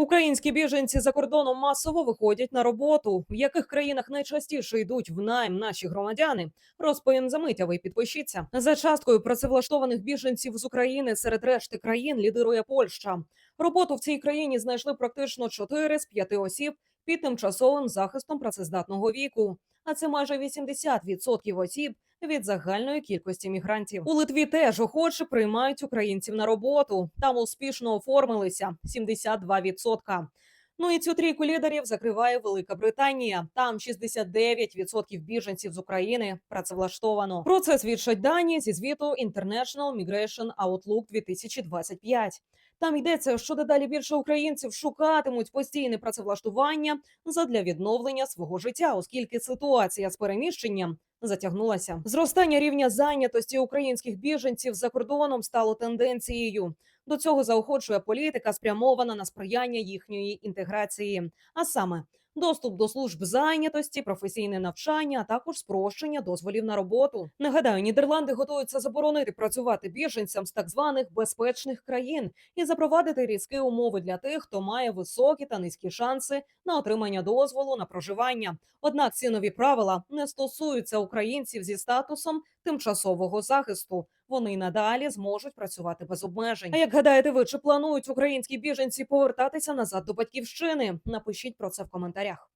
Українські біженці за кордоном масово виходять на роботу. В яких країнах найчастіше йдуть в найм наші громадяни? Розповім за мить, а ви підпишіться. За часткою працевлаштованих біженців з України серед решти країн лідирує Польща. Роботу в цій країні знайшли практично 4 з 5 осіб під тимчасовим захистом працездатного віку. А це майже 80% осіб від загальної кількості мігрантів. У Литві теж охоче приймають українців на роботу. Там успішно оформилися 72%. Ну і цю трійку лідерів закриває Велика Британія. Там 69% біженців з України працевлаштовано. Про це свідчать дані зі звіту International Migration Outlook 2025. Там йдеться, що дедалі більше українців шукатимуть постійне працевлаштування задля відновлення свого життя, оскільки ситуація з переміщенням затягнулася. Зростання рівня зайнятості українських біженців за кордоном стало тенденцією. До цього заохочує політика, спрямована на сприяння їхньої інтеграції, а саме доступ до служб зайнятості, професійне навчання, а також спрощення дозволів на роботу. Нагадаю, Нідерланди готуються заборонити працювати біженцям з так званих безпечних країн і запровадити різкі умови для тих, хто має високі та низькі шанси на отримання дозволу на проживання. Однак ці нові правила не стосуються українців зі статусом тимчасового захисту. Вони надалі зможуть працювати без обмежень. А як гадаєте, ви чи планують українські біженці повертатися назад до батьківщини? Напишіть про це в коментарях.